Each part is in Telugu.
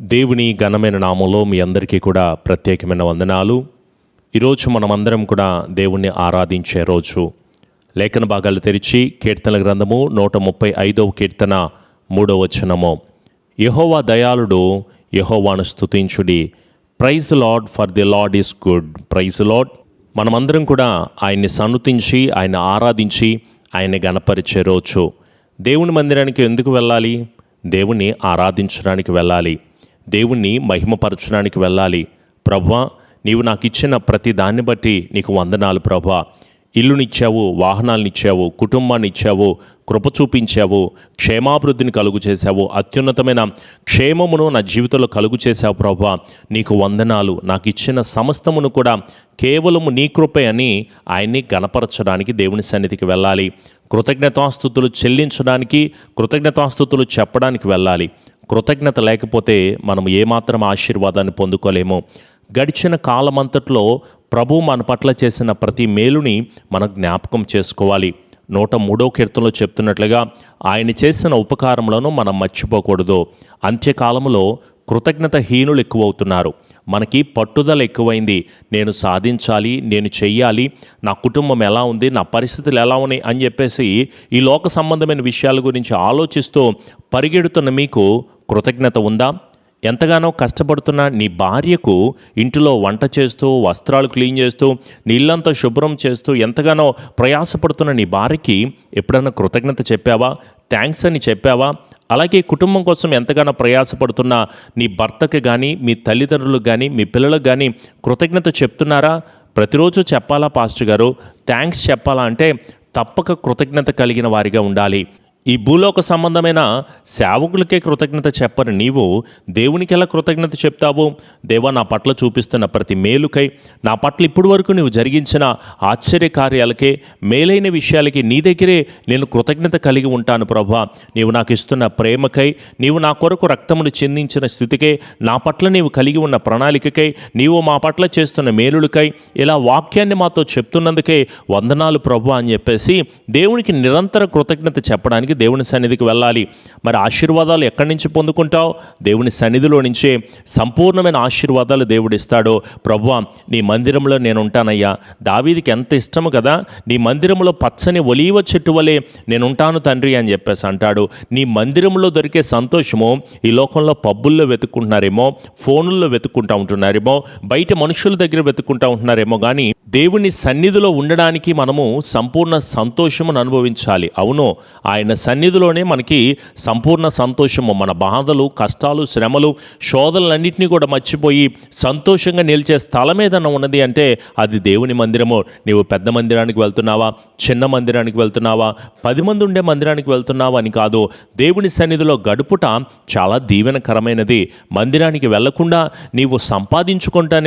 దేవుని ఘనమైన నామంలో మీ అందరికీ కూడా ప్రత్యేకమైన వందనాలు. ఈరోజు మనమందరం కూడా దేవుణ్ణి ఆరాధించే రోజు. లేఖన భాగాలు తెరిచి కీర్తన గ్రంథము నూట ముప్పై ఐదవ కీర్తన మూడవ వచనము. యహోవా దయాళుడు యహోవాను స్తుతించుడి. Praise the Lord for the Lord is good praise Lord మనమందరం కూడా ఆయన్ని సన్నుతించి ఆయన ఆరాధించి ఆయన్ని గణపరిచే రోజు. దేవుని మందిరానికి ఎందుకు వెళ్ళాలి? దేవుణ్ణి ఆరాధించడానికి వెళ్ళాలి. దేవుణ్ణి మహిమపరచడానికి వెళ్ళాలి. ప్రభా నీవు నాకు ఇచ్చిన ప్రతి దాన్ని బట్టి నీకు వందనాలు ప్రభా. ఇల్లునిచ్చావు వాహనాలనిచ్చావు కుటుంబాన్ని ఇచ్చావు కృప చూపించావు క్షేమాభివృద్ధిని కలుగు చేశావు అత్యున్నతమైన క్షేమమును నా జీవితంలో కలుగు చేశావు ప్రభా. నీకు వందనాలు నాకు ఇచ్చిన సమస్తమును కూడా కేవలము నీ కృపే అని ఆయన్ని గణపరచడానికి దేవుని సన్నిధికి వెళ్ళాలి. కృతజ్ఞతాస్థుతులు చెల్లించడానికి కృతజ్ఞతాస్థుతులు చెప్పడానికి వెళ్ళాలి. కృతజ్ఞత లేకపోతే మనం ఏమాత్రం ఆశీర్వాదాన్ని పొందుకోలేము. గడిచిన కాలమంతట్లో ప్రభు మన పట్ల చేసిన ప్రతి మేలుని మనం జ్ఞాపకం చేసుకోవాలి. నూట మూడో కీర్తనలో చెప్తున్నట్లుగా ఆయన చేసిన ఉపకారములను మనం మర్చిపోకూడదు. అంత్యకాలంలో కృతజ్ఞత హీనులు ఎక్కువవుతున్నారు. మనకి పట్టుదల ఎక్కువైంది. నేను సాధించాలి నేను చెయ్యాలి నా కుటుంబం ఎలా ఉంది నా పరిస్థితులు ఎలా ఉన్నాయి అని చెప్పేసి ఈ లోక సంబంధమైన విషయాల గురించి ఆలోచిస్తూ పరిగెడుతున్న మీకు కృతజ్ఞత ఉందా? ఎంతగానో కష్టపడుతున్న నీ భార్యకు ఇంటిలో వంట చేస్తూ వస్త్రాలు క్లీన్ చేస్తూ నీళ్ళంతా శుభ్రం చేస్తూ ఎంతగానో ప్రయాసపడుతున్న నీ భార్యకి ఎప్పుడైనా కృతజ్ఞత చెప్పావా? థ్యాంక్స్ అని చెప్పావా? అలాగే కుటుంబం కోసం ఎంతగానో ప్రయాసపడుతున్న నీ భర్తకి కానీ మీ తల్లిదండ్రులకు కానీ మీ పిల్లలకు కానీ కృతజ్ఞత చెప్తున్నారా? ప్రతిరోజు చెప్పాలా పాస్టర్ గారు? థ్యాంక్స్ చెప్పాలా అంటే తప్పక కృతజ్ఞత కలిగిన వారిగా ఉండాలి. ఈ భూలోక సంబంధమైన సేవకులకే కృతజ్ఞత చెప్పని నీవు దేవునికి ఎలా కృతజ్ఞత చెప్తావు? దేవా నా పట్ల చూపిస్తున్న ప్రతి మేలుకై నా పట్ల ఇప్పటి వరకు నువ్వు జరిగించిన ఆశ్చర్య కార్యాలకే మేలైన విషయాలకి నీ దగ్గరే నేను కృతజ్ఞత కలిగి ఉంటాను ప్రభా. నీవు నాకు ఇస్తున్న ప్రేమకై నీవు నా కొరకు రక్తమును చెందించిన స్థితికై నా పట్ల నీవు కలిగి ఉన్న ప్రణాళికకై నీవు మా పట్ల చేస్తున్న మేలులకై ఇలా వాక్యాన్ని మాతో చెప్తున్నందుకే వందనాలు ప్రభు అని చెప్పేసి దేవునికి నిరంతర కృతజ్ఞత చెప్పడానికి దేవుని సన్నిధికి వెళ్ళాలి. మరి ఆశీర్వాదాలు ఎక్కడి నుంచి పొందుకుంటావు? దేవుని సన్నిధిలో నుంచే సంపూర్ణమైన ఆశీర్వాదాలు దేవుడు ఇస్తాడు. ప్రభు నీ మందిరంలో నేను ఉంటానయ్యా దావీదికి ఎంత ఇష్టము కదా? నీ మందిరంలో పచ్చని ఒలీవ చెట్టు వలె నేను ఉంటాను తండ్రి అని చెప్పేసి అంటాడు. నీ మందిరంలో దొరికే సంతోషము ఈ లోకంలో పబ్బుల్లో వెతుక్కుంటున్నారేమో ఫోనుల్లో వెతుక్కుంటా ఉంటున్నారేమో బయట మనుషుల దగ్గర వెతుక్కుంటా ఉంటున్నారేమో కానీ దేవుని సన్నిధిలో ఉండడానికి మనము సంపూర్ణ సంతోషమును అనుభవించాలి. అవును ఆయన సన్నిధిలోనే మనకి సంపూర్ణ సంతోషము. మన బాధలు కష్టాలు శ్రమలు శోధనలన్నింటినీ కూడా మర్చిపోయి సంతోషంగా నిలిచే స్థలం ఏదన్నా ఉన్నది అంటే అది దేవుని మందిరము. నీవు పెద్ద మందిరానికి వెళ్తున్నావా? చిన్న మందిరానికి వెళ్తున్నావా? పది మంది ఉండే మందిరానికి వెళ్తున్నావా అని కాదు. దేవుని సన్నిధిలో గడుపుట చాలా దీవెనకరమైనది. మందిరానికి వెళ్ళకుండా నీవు సంపాదించుకుంటా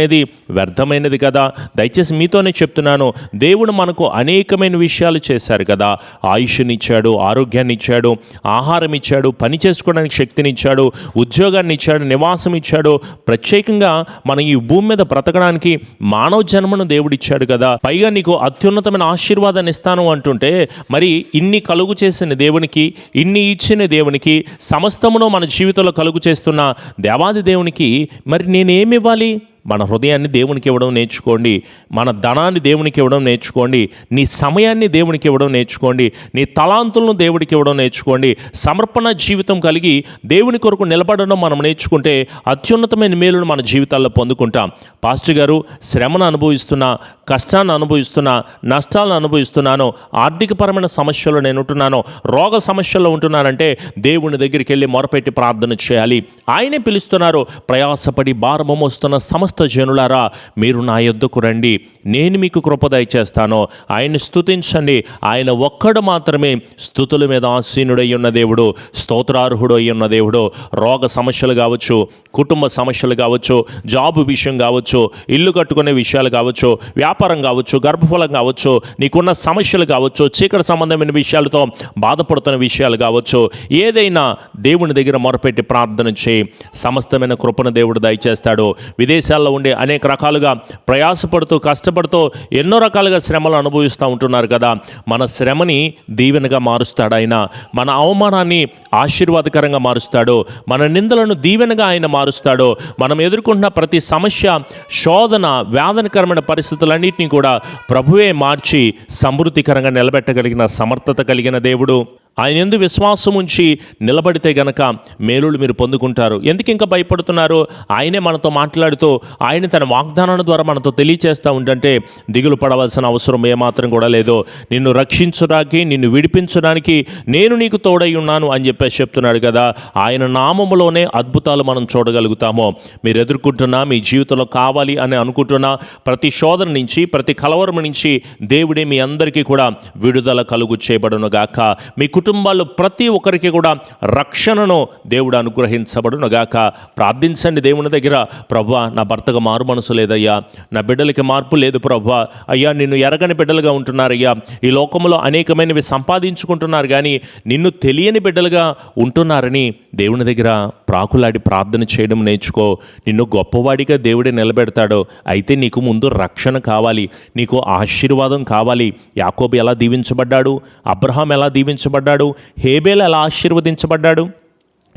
వ్యర్థమైనది కదా. దయచేసి మీతోనే చెప్తున్నాను. దేవుడు మనకు అనేకమైన విషయాలు చేశారు కదా. ఆయుష్నిచ్చాడు ఆరోగ్యాన్ని ఇచ్చాడు ఆహారం ఇచ్చాడు పని చేసుకోవడానికి శక్తినిచ్చాడు ఉద్యోగాన్ని ఇచ్చాడు నివాసం ఇచ్చాడు ప్రత్యేకంగా మన ఈ భూమి మీద బ్రతకడానికి మానవ జన్మను దేవుడు ఇచ్చాడు కదా. పైగా నీకు అత్యున్నతమైన ఆశీర్వాదాన్ని ఇస్తాను అంటుంటే మరి ఇన్ని కలుగు చేసిన దేవునికి ఇన్ని ఇచ్చిన దేవునికి సమస్తమును మన జీవితంలో కలుగు చేస్తున్న దేవాది దేవునికి మరి నేనేమి ఇవ్వాలి మన హృదయాన్ని దేవునికి ఇవ్వడం నేర్చుకోండి. మన ధనాన్ని దేవునికి ఇవ్వడం నేర్చుకోండి. నీ సమయాన్ని దేవునికి ఇవ్వడం నేర్చుకోండి. నీ తలాంతులను దేవుడికి ఇవ్వడం నేర్చుకోండి. సమర్పణ జీవితం కలిగి దేవుని కొరకు నిలబడడం మనం నేర్చుకుంటే అత్యున్నతమైన మేలును మన జీవితాల్లో పొందుకుంటాం. పాస్టర్ గారు శ్రమను అనుభవిస్తున్నా కష్టాన్ని అనుభవిస్తున్నా నష్టాలను అనుభవిస్తున్నాను ఆర్థికపరమైన సమస్యలు నేను ఉంటున్నాను రోగ సమస్యల్లో ఉంటున్నానంటే దేవుని దగ్గరికి వెళ్ళి మొరపెట్టి ప్రార్థన చేయాలి. ఆయనే పిలుస్తున్నారు ప్రయాసపడి భారమోస్తున్న సమస్య సమస్త జనులారా మీరు నా యొద్దకు రండి. నేను మీకు కృపదయ చేస్తాను ఆయన స్థుతించండి ఆయన ఒక్కడు మాత్రమే స్థుతుల మీద ఆసీనుడై ఉన్న దేవుడు స్తోత్రార్హుడు అయి ఉన్న దేవుడు. రోగ సమస్యలు కావచ్చు కుటుంబ సమస్యలు కావచ్చు జాబ్ విషయం కావచ్చు ఇల్లు కట్టుకునే విషయాలు కావచ్చు వ్యాపారం కావచ్చు గర్భఫలం కావచ్చు నీకున్న సమస్యలు కావచ్చు చీకటి సంబంధమైన విషయాలతో బాధపడుతున్న విషయాలు కావచ్చు ఏదైనా దేవుని దగ్గర మొరపెట్టి ప్రార్థన చేయి. సమస్తమైన కృపను దేవుడు దయచేస్తాడు. విదేశాల కుటుంబాల్లో ఉండి అనేక రకాలుగా ప్రయాసపడుతూ కష్టపడుతూ ఎన్నో రకాలుగా శ్రమలు అనుభవిస్తూ ఉంటున్నారు కదా. మన శ్రమని దీవెనగా మారుస్తాడు ఆయన. మన అవమానాన్ని ఆశీర్వాదకరంగా మారుస్తాడు. మన నిందలను దీవెనగా ఆయన మారుస్తాడు. మనం ఎదుర్కొంటున్న ప్రతి సమస్య శోధన వేదనకరమైన పరిస్థితులన్నింటినీ కూడా ప్రభువే మార్చి సమృద్ధికరంగా నిలబెట్టగలిగిన సమర్థత కలిగిన దేవుడు. ఆయన ఎందు విశ్వాసం ఉంచి నిలబడితే గనక మేలులు మీరు పొందుకుంటారు. ఎందుకు ఇంకా భయపడుతున్నారు? ఆయనే మనతో మాట్లాడుతూ ఆయన తన వాగ్దానాల ద్వారా మనతో తెలియచేస్తూ ఉంటే దిగులు పడవలసిన అవసరం ఏమాత్రం కూడా లేదు. నిన్ను రక్షించడానికి నిన్ను విడిపించడానికి నేను నీకు తోడై ఉన్నాను అని చెప్పేసి చెప్తున్నాడు కదా. ఆయన నామములోనే అద్భుతాలు మనం చూడగలుగుతాము. మీరు ఎదుర్కొంటున్నా మీ జీవితంలో కావాలి అని అనుకుంటున్న ప్రతి శోధన నుంచి ప్రతి కలవరం నుంచి దేవుడే మీ అందరికీ కూడా విడుదల కలుగు చేయబడును గాక మీ కుటుంబాల్లో ప్రతి ఒక్కరికి కూడా రక్షణను దేవుడు అనుగ్రహించబడును గాక ప్రార్థించండి దేవుని దగ్గర. ప్రభా నా భర్తకు మారు మనసు లేదయ్యా. నా బిడ్డలకి మార్పు లేదు ప్రభా. అయ్యా నిన్ను ఎరగని బిడ్డలుగా ఉంటున్నారయ్యా. ఈ లోకంలో అనేకమైనవి సంపాదించుకుంటున్నారు కానీ నిన్ను తెలియని బిడ్డలుగా ఉంటున్నారని దేవుని దగ్గర ప్రాకులాడి ప్రార్థన చేయడం నేర్చుకో. నిన్ను గొప్పవాడిగా దేవుడే నిలబెడతాడు. అయితే నీకు ముందు రక్షణ కావాలి. నీకు ఆశీర్వాదం కావాలి. యాకోబు ఎలా దీవించబడ్డాడు? అబ్రహాం ఎలా దీవించబడ్డాడు? హేబేల్ ఎలా ఆశీర్వదించబడ్డాడు?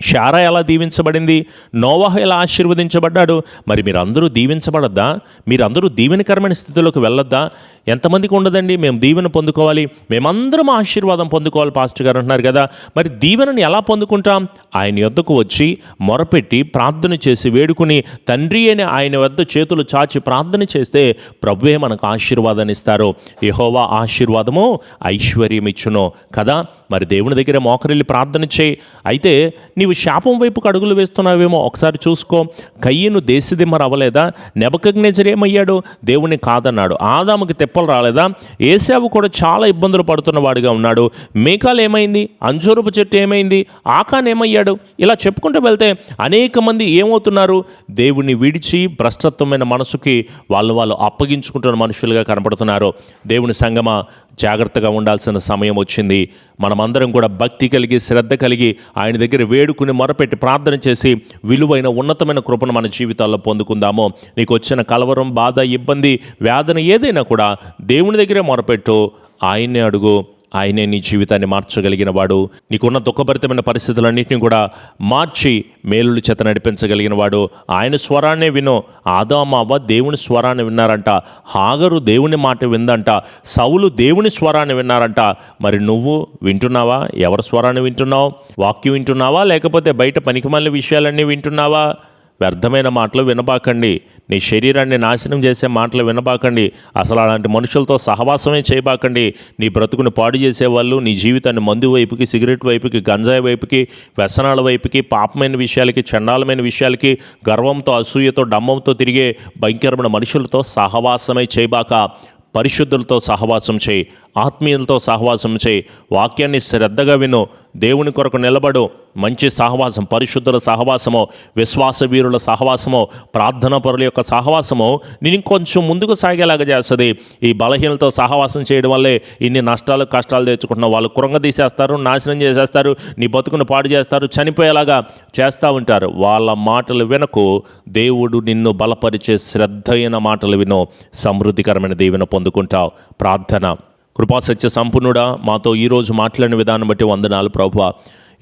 షారా ఎలా దీవించబడింది? నోవాహ ఎలా ఆశీర్వదించబడ్డాడు? మరి మీరందరూ దీవించబడద్దా? మీరందరూ దీవెనకరమైన స్థితిలోకి వెళ్ళొద్దా? ఎంతమందికి ఉండదండి? మేము దీవెన పొందుకోవాలి. మేమందరం ఆశీర్వాదం పొందుకోవాలి పాస్టర్ గారు అంటున్నారు కదా. మరి దీవెనని ఎలా పొందుకుంటాం? ఆయన యొద్దకు వచ్చి మొరపెట్టి ప్రార్థన చేసి వేడుకుని తండ్రి అని ఆయన వద్ద చేతులు చాచి ప్రార్థన చేస్తే ప్రభువే మనకు ఆశీర్వాదాన్ని ఇస్తారు. యహోవా ఆశీర్వాదము ఐశ్వర్యం ఇచ్చును కదా. మరి దేవుని దగ్గర మోకరిల్లి ప్రార్థన చేయి. అయితే నీవు శాపం వైపు అడుగులు వేస్తున్నావేమో ఒకసారి చూసుకో. కయ్యను దేశదిమ్మర అవ్వలేదా నెబకగ్నేజర్ ఏమయ్యాడు దేవుని కాదన్నాడు. ఆదాముకి తెప్పలు రాలేదా? ఏసావు కూడా చాలా ఇబ్బందులు పడుతున్న వాడిగా ఉన్నాడు. మేకాలు ఏమైంది? అంజూరపు చెట్టు ఏమైంది? ఆకాన్ ఏమయ్యాడు? ఇలా చెప్పుకుంటూ వెళ్తే అనేక మంది ఏమవుతున్నారు? దేవుణ్ణి విడిచి భ్రష్టత్వమైన మనసుకి వాళ్ళు వాళ్ళు అప్పగించుకుంటున్న మనుషులుగా కనపడుతున్నారు. దేవుని సంగమా జాగ్రత్తగా ఉండాల్సిన సమయం వచ్చింది. మనమందరం కూడా భక్తి కలిగి శ్రద్ధ కలిగి ఆయన దగ్గర వేడుకుని మొరపెట్టి ప్రార్థన చేసి విలువైన ఉన్నతమైన కృపను మన జీవితాల్లో పొందుకుందాము. నీకు వచ్చిన కలవరం బాధ ఇబ్బంది వేదన ఏదైనా కూడా దేవుని దగ్గరే మొరపెట్టు. ఆయన్నే అడుగు. ఆయనే నీ జీవితాన్ని మార్చగలిగిన వాడు నీకున్న దుఃఖభరితమైన పరిస్థితులన్నింటినీ కూడా మార్చి మేలులు చేత నడిపించగలిగిన వాడు ఆయన స్వరాన్నే విను. ఆదామావ అవ్వ దేవుని స్వరాన్ని విన్నారంట. హాగరు దేవుని మాట విందంట. సౌలు దేవుని స్వరాన్ని విన్నారంట. మరి నువ్వు వింటున్నావా? ఎవరి స్వరాన్ని వింటున్నావు? వాక్యం వింటున్నావా? లేకపోతే బయట పనికిమాలిన విషయాలన్నీ వింటున్నావా? వ్యర్థమైన మాటలు వినబాకండి. నీ శరీరాన్ని నాశనం చేసే మాటలు వినబాకండి. అసలు అలాంటి మనుషులతో సహవాసమే చేయబాకండి. నీ బ్రతుకుని పాడు చేసేవాళ్ళు నీ జీవితాన్ని మందు వైపుకి సిగరెట్ వైపుకి గంజాయి వైపుకి వ్యసనాల వైపుకి పాపమైన విషయాలకి చండాలమైన విషయాలకి గర్వంతో అసూయతో డమ్మంతో తిరిగే భయంకరమైన మనుషులతో సహవాసమే చేయబాక పరిశుద్ధులతో సహవాసం చేయి. ఆత్మీయులతో సహవాసం చేయి. వాక్యాన్ని శ్రద్ధగా విను. దేవుని కొరకు నిలబడు. మంచి సహవాసం పరిశుద్ధుల సహవాసమో విశ్వాస వీరుల సహవాసమో ప్రార్థన పరుల యొక్క సహవాసమో నేను కొంచెం ముందుకు సాగేలాగా చేస్తుంది. ఈ బలహీనతో సహవాసం చేయడం వల్లే ఇన్ని నష్టాలు కష్టాలు తెచ్చుకుంటున్న వాళ్ళు కృంగదీసేస్తారు నాశనం చేసేస్తారు నీ బతుకును పాడు చేస్తారు చనిపోయేలాగా చేస్తూ ఉంటారు. వాళ్ళ మాటలు వినకు. దేవుడు నిన్ను బలపరిచే శ్రద్ధైన మాటలు విను. సమృద్ధికరమైన దీవెన పొందుకుంటావు. ప్రార్థన. కృపాసత్య సంపన్నుడా మాతో ఈరోజు మాట్లాడిన విధానం బట్టి వందనాలు ప్రభు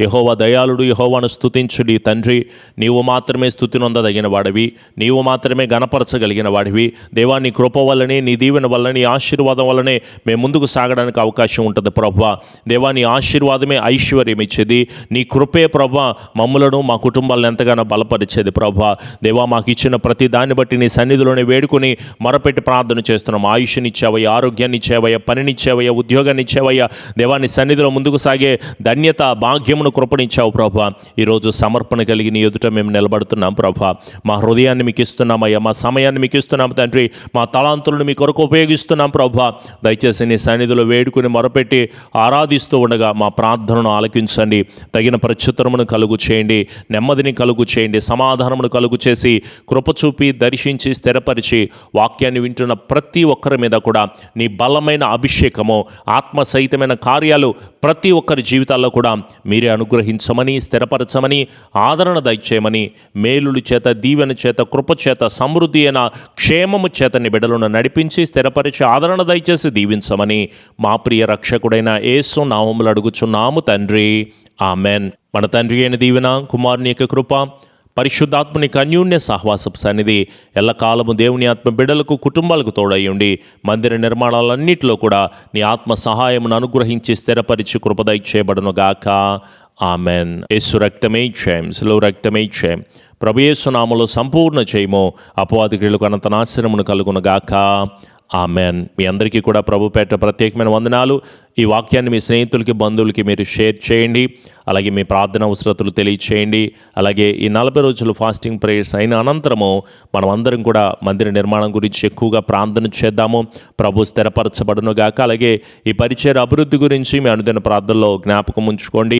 యహోవా దయాళుడు యహోవాను స్థుతించుడి తండ్రి. నీవు మాత్రమే స్థుతి నొందదగిన వాడివి. నీవు మాత్రమే గణపరచగలిగిన వాడివి. దేవా నీ కృప వల్లనే నీ దీవెన వల్లని ఆశీర్వాదం వల్లనే మేము ముందుకు సాగడానికి అవకాశం ఉంటుంది ప్రభా. దేవా నీ ఆశీర్వాదమే ఐశ్వర్యం ఇచ్చేది నీ కృపే ప్రభా మమ్ములను మా కుటుంబాలను ఎంతగానో బలపరిచేది ప్రభా. దేవా మాకు ఇచ్చిన ప్రతి దాన్ని బట్టి నీ సన్నిధిలోనే వేడుకొని మరపెట్టి ప్రార్థన చేస్తున్నాం. ఆయుష్నిచ్చావయ్యా ఆరోగ్యాన్ని ఇచ్చేవయ్య పనినిచ్చేవయ్య ఉద్యోగాన్ని ఇచ్చావయ్యా దేవా సన్నిధిలో ముందుకు సాగే ధన్యత భాగ్యమును కృపణించావు ప్రభా. ఈరోజు సమర్పణ కలిగి నీ ఎదుట మేము నిలబడుతున్నాం ప్రభా. మా హృదయాన్ని మీకు ఇస్తున్నామయ్యా మా సమయాన్ని మీకు ఇస్తున్నాం తండ్రి. మా తలాంతులను మీ కొరకు ఉపయోగిస్తున్నాం ప్రభా. దయచేసి నీ సన్నిధిలో వేడుకుని మొరపెట్టి ఆరాధిస్తూ ఉండగా మా ప్రార్థనను ఆలకించండి. తగిన ప్రత్యుత్తరమును కలుగు చేయండి. నెమ్మదిని కలుగు చేయండి. సమాధానమును కలుగు చేసి కృప చూపి దర్శించి స్థిరపరిచి వాక్యాన్ని వింటున్న ప్రతి ఒక్కరి మీద కూడా నీ బలమైన అభిషేకము ఆత్మ సహితమైన కార్యాలు ప్రతి ఒక్కరి జీవితాల్లో కూడా మీరే అనుగ్రహించమని స్థిరపరచమని ఆదరణ దయచేయమని మేలులు చేత దీవెన చేత కృప చేత సమృద్ధి అయిన క్షేమము చేత నీ బిడ్డలను నడిపించి స్థిరపరిచి ఆదరణ దయచేసి దీవించమని మా ప్రియ రక్షకుడైన ఏసు నామములు అడుగుచున్నాము తండ్రి. ఆమెన్. మన తండ్రి అయిన దీవెన కుమారుని యొక్క కృప పరిశుద్ధాత్మని అన్యూన్య సహవాసపు సన్నిధి ఎల్లకాలము దేవుని ఆత్మ బిడ్డలకు కుటుంబాలకు తోడయ్యుండి మందిర నిర్మాణాలన్నింటిలో కూడా నీ ఆత్మ సహాయమును అనుగ్రహించి స్థిరపరిచి కృపదై చేయబడనుగాక ఆమెన్. యేసు రక్తమే క్షయం సులువు రక్తమే క్షయం ప్రభు యేసునామలో సంపూర్ణ చేయము అపవాది క్రియలకు అనంత నాశనమును కలుగునగాక ఆమెన్. మీ అందరికీ కూడా ప్రభుపేట ప్రత్యేకమైన వందనాలు. ఈ వాక్యాన్ని మీ స్నేహితులకి బంధువులకి మీరు షేర్ చేయండి. అలాగే మీ ప్రార్థన అవసరతలు తెలియచేయండి. అలాగే ఈ నలభై రోజులు ఫాస్టింగ్ ప్రేయర్స్ అయిన అనంతరము మనం అందరం కూడా మందిర నిర్మాణం గురించి ఎక్కువగా ప్రార్థన చేద్దాము. ప్రభు స్థిరపరచబడును గాక. అలాగే ఈ పరిచయ అభివృద్ధి గురించి మీ అనుదిన ప్రార్థనలో జ్ఞాపకం ఉంచుకోండి.